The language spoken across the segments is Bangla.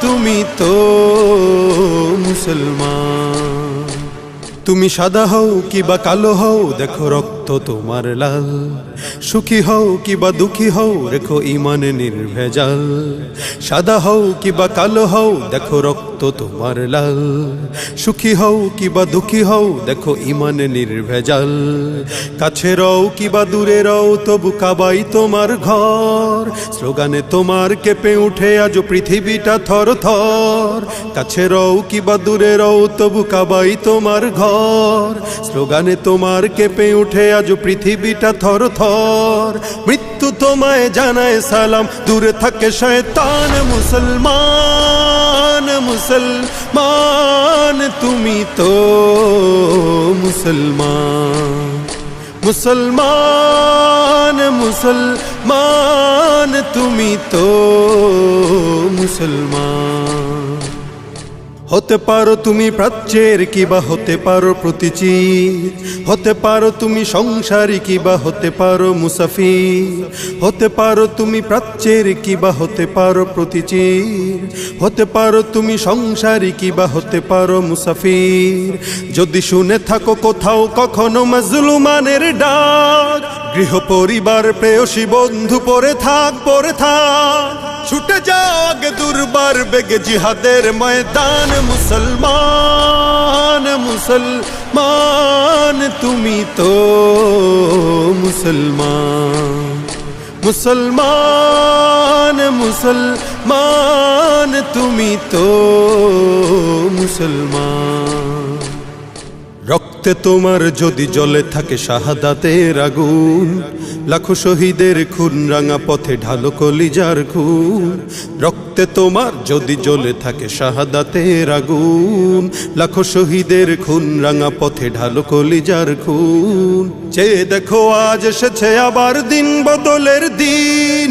তুমি তো মুসলমান। তুমি সাদা হও কিবা কালো হও দেখো রক্ত তোমার লাল। সুখী হও কিবা দুঃখী হও, রেখো ইমান নির্ভেজাল। সাদা হও কিবা কালো হও, দেখো রক্ত তোমার লাল। সুখী হও কিবা দুঃখী হও, দেখো ইমান নির্ভেজাল। কাছে রও কিবা দূরে রও, তবু কাবাই তোমার ঘর। স্লোগানে তোমার কেঁপে উঠে আজ পৃথিবীটা থর থর। কাছে রও কিবা দূরে রও, তবু কাবাই তোমার ঘর। স্লোগানে তোমার কেঁপে উঠে আজ পৃথিবীটা থর থর। মৃত্যু তোমায় জানায় সালাম। দূরে থাকে শয়তান মুসলমান মুসলমান, তুমি তো মুসলমান। মুসলমান মুসলমান, তুমি তো মুসলমান। হতে পারো তুমি প্রাচ্যের কিবা হতে পারো প্রতিচির হতে পারো তুমি সংসারী কিবা হতে পারো মুসাফির। হতে পারো তুমি প্রাচ্যের কিবা হতে পারো প্রতিচির হতে পারো তুমি সংসারী কিবা হতে পারো মুসাফির। যদি শুনে থাকো কোথাও কখনো মাজলুমানের ডাক গৃহ পরিবার প্রেয়সী বন্ধু পরে থাক পরে থাক, ছুটে যাও আগে দুর্বার বেগে জিহাদের ময়দান, মুসলমান মুসলমান, তুমি তো মুসলমান মুসলমান মুসলমান, তুমি তো মুসলমান। রক্তে তোমার যদি জলে থাকে শাহাদাতের আগুন, লাখো শহীদের খুন রাঙা পথে ঢালো কলিজার খুন, রক্তে তোমার যদি জলে থাকে শাহাদাতের আগুন, লাখো শহীদের খুন রাঙা পথে ঢালো কলিজার খুন। চেয়ে দেখো আজ এসেছে আবার দিন বদলের দিন,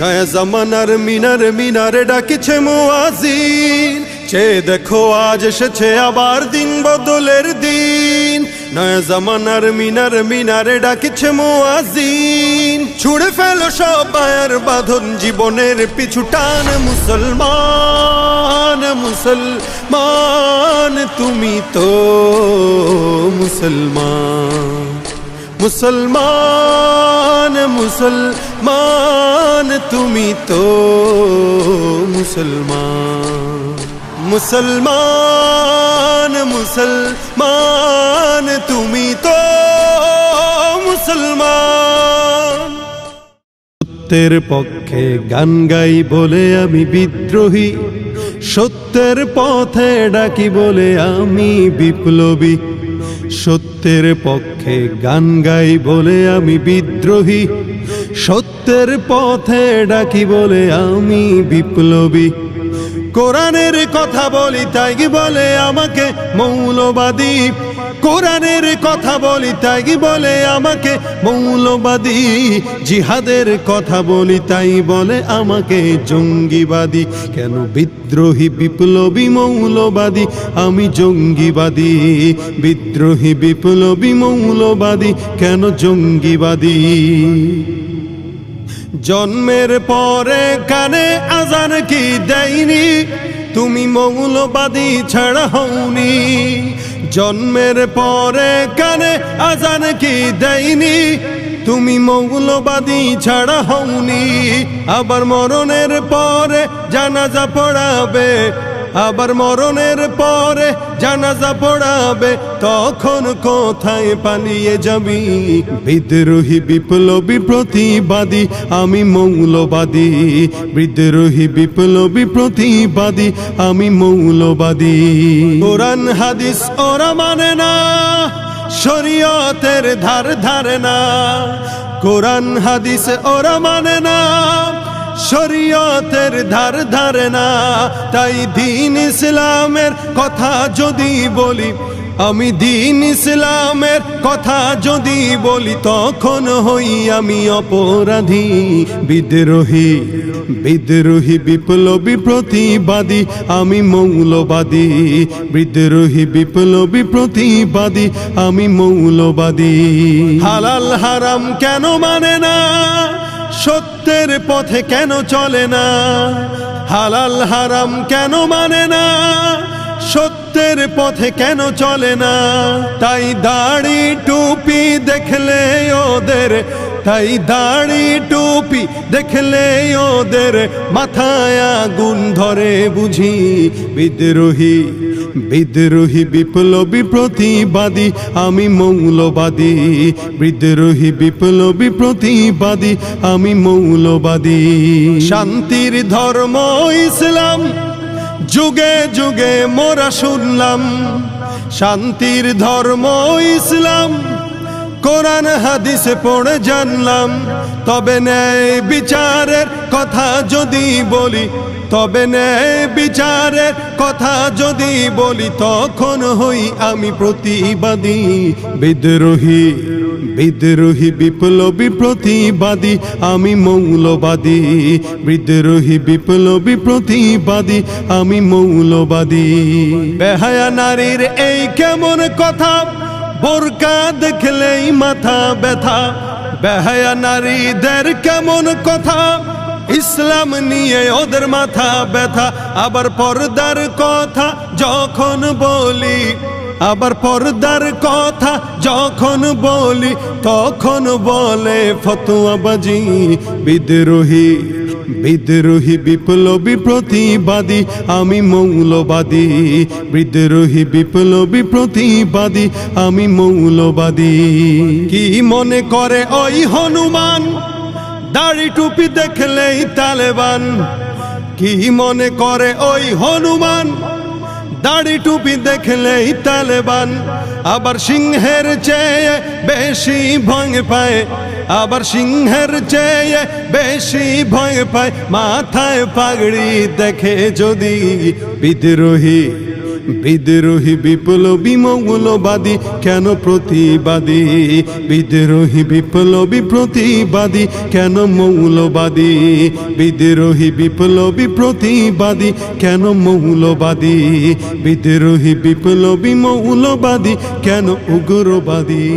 নয়া জামানার মিনার মিনারে ডাকিছে মুয়াজিন চেয়ে দেখো আজ এসেছে আবার দিন বদলের দিন। নয় জামানার মিনার মিনারে ডাকিছে মোয়াজিন ছুড়ে ফেলো সব মায়ার বাঁধন, জীবনের পিছু টান মুসলমান মুসলমান, তুমি তো মুসলমান মুসলমান মুসলমান, তুমি তো মুসলমান। মুসলমান মুসলমান, তুমি তো মুসলমান। সত্যের পক্ষে গান গাই বলে আমি বিদ্রোহী, সত্যের পথে ডাকি বলে আমি বিপ্লবী। সত্যের পক্ষে গান গাই বলে আমি বিদ্রোহী, সত্যের পথে ডাকি বলে আমি বিপ্লবী। কোরআনের কথা বলি, তাই বলে আমাকে মৌলবাদী। কোরআনের কথা বলি, তাই বলে আমাকে মৌলবাদী। জিহাদের কথা বলি, তাই বলে আমাকে জঙ্গিবাদী। কেন বিদ্রোহী বিপ্লবী মৌলবাদী? আমি জঙ্গিবাদী। বিদ্রোহী বিপ্লবী মৌলবাদী, কেন জঙ্গিবাদী? জন্মের পরে কানে আজান কি দেয়নি? তুমি মৌলবাদী ছাড়া হওনি। জন্মের পরে কানে আজান কি দেয়নি? তুমি মৌলবাদী ছাড়া হওনি। আবার মরণের পরে জানাজা পড়াবে। আবার মরণের পরে জানাজা পড়াবে, তখন কোথায় পালিয়ে যাবি? বিদ্রোহী বিপ্লবী প্রতিবাদী, আমি মৌলবাদী। বিদ্রোহী বিপ্লবী প্রতিবাদী, আমি মৌলবাদী। কোরআন, হাদিস ওরা মানে না, শরীয়তের ধার ধারে না। কোরআন, হাদিস ওরা মানে না শরীয়তের ধার ধারে না, তাই দিন ইসলামের কথা যদি বলি, আমি দিন ইসলামের কথা যদি বলি, তখন হই আমি অপরাধী, বিদ্রোহী বিদ্রোহী, বিপ্লবী, প্রতিবাদী, আমি মৌলবাদী, বিদ্রোহী, বিপ্লবী, প্রতিবাদী, আমি মৌলবাদী। হালাল হারাম কেন মানে না? সত্যের পথে কেন চলে না? হালাল হারাম কেন মানে না? সত্যের পথে কেন চলে না? তাই দাড়ি টুপি দেখলে ওদের, তাই দাড়ি টুপি দেখলে ওদের মাথায় আগুন ধরে বুঝি বিদ্রোহী। বিদ্রোহী বিপ্লবী প্রতিবাদী, আমি মৌলবাদী। বিদ্রোহী বিপ্লবী প্রতিবাদী, আমি মৌলবাদী। শান্তির ধর্ম ইসলাম, যুগে যুগে মোরা শুনলাম। শান্তির ধর্ম ইসলাম, কোরআন হাদিসে পড়ে জানলাম। তবে ন্যায় বিচারের কথা যদি বলি তবে ন্যায় বিচারের কথা যদি বলি, তখন হই আমি প্রতিবাদী। বিদ্রোহী বিদ্রোহী, বিপ্লবী, প্রতিবাদী, আমি মৌলবাদী। বিদ্রোহী, বিপ্লবী, প্রতিবাদী, আমি মৌলবাদী। বেহায়া নারীর এই কেমন কথা? বোরকা দেখলেই মাথা ব্যথা। বেহায়া নারীদের কেমন কথা? ইসলাম নিয়ে ওদের মাথা ব্যথা, আবার পর্দার কথা যখন বলি, আবার পর্দার কথা যখন বলি, তখন বলে ফতুয়াবাজি বিদ্রোহী বিদ্রোহী বিপ্লবী প্রতিবাদী, আমি মৌলবাদী, বিদ্রোহী বিপ্লবী প্রতিবাদী, আমি মৌলবাদী। কি মনে করে ওই হনুমান? দাড়ি টুপি দেখলেই তালেবান। কি মনে করে ওই হনুমান? দাড়ি টুপি দেখলেই তালেবান। আবার সিংহের চেয়ে বেশি ভয় পায়। আবার সিংহের চেয়ে বেশি ভয় পায়। মাথায় পাগড়ি দেখে যদি বিদ্রোহী বিদ্রোহী বিপ্লবী মৌলবাদী, কেন প্রতিবাদী? বিদ্রোহী বিপ্লবী প্রতিবাদী, কেন মৌলবাদী? বিদ্রোহী বিপ্লবী প্রতিবাদী, কেন মৌলবাদী? বিদ্রোহী বিপ্লবী মৌলবাদী, কেন উগ্রবাদী?